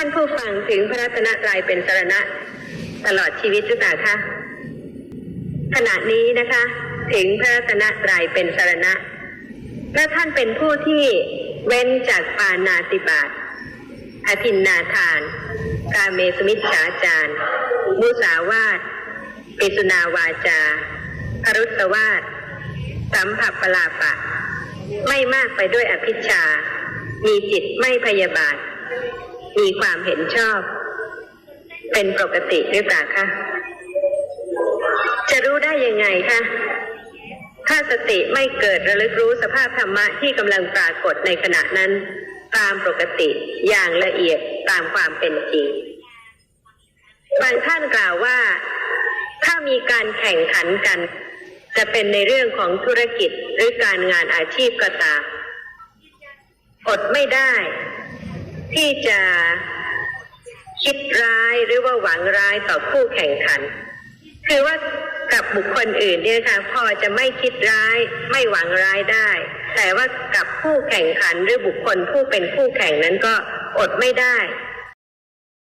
ท่านผู้ฟังถึงพระรัตนตรัยเป็นสรณะตลอดชีวิตหรือเปล่าคะขณะนี้นะคะ ถึงพระรัตนตรัยเป็นสรณะและท่านเป็นผู้ที่เว้นจากปานาติบาตอธินนาทาน กาเมสมิจฉาจารมุสาวาทปิสุนาวาจาพรุสวาทสัมผัสปลาปะ ไม่มากไปด้วยอภิชา มีจิตไม่พยาบาท มีความเห็นชอบ เป็นปกติหรือเปล่าคะจะรู้ได้ยังไงคะถ้าสติไม่เกิดระลึกรู้สภาพธรรมะที่กำลังปรากฏในขณะนั้น ตามปกติอย่างละเอียดตามความเป็นจริงบางท่านกล่าวว่า ถ้ามีการแข่งขันกัน จะเป็นในเรื่องของธุรกิจหรือการงานอาชีพก็ตามอดไม่ได้ ที่จะคิดร้ายหรือว่าหวังร้ายต่อคู่แข่งขัน คือว่ากับบุคคลอื่นเนี่ยค่ะพอจะไม่คิดร้ายไม่หวังร้ายได้ แต่ว่ากับคู่แข่งขันหรือบุคคลผู้เป็นคู่แข่งนั้นก็อดไม่ได้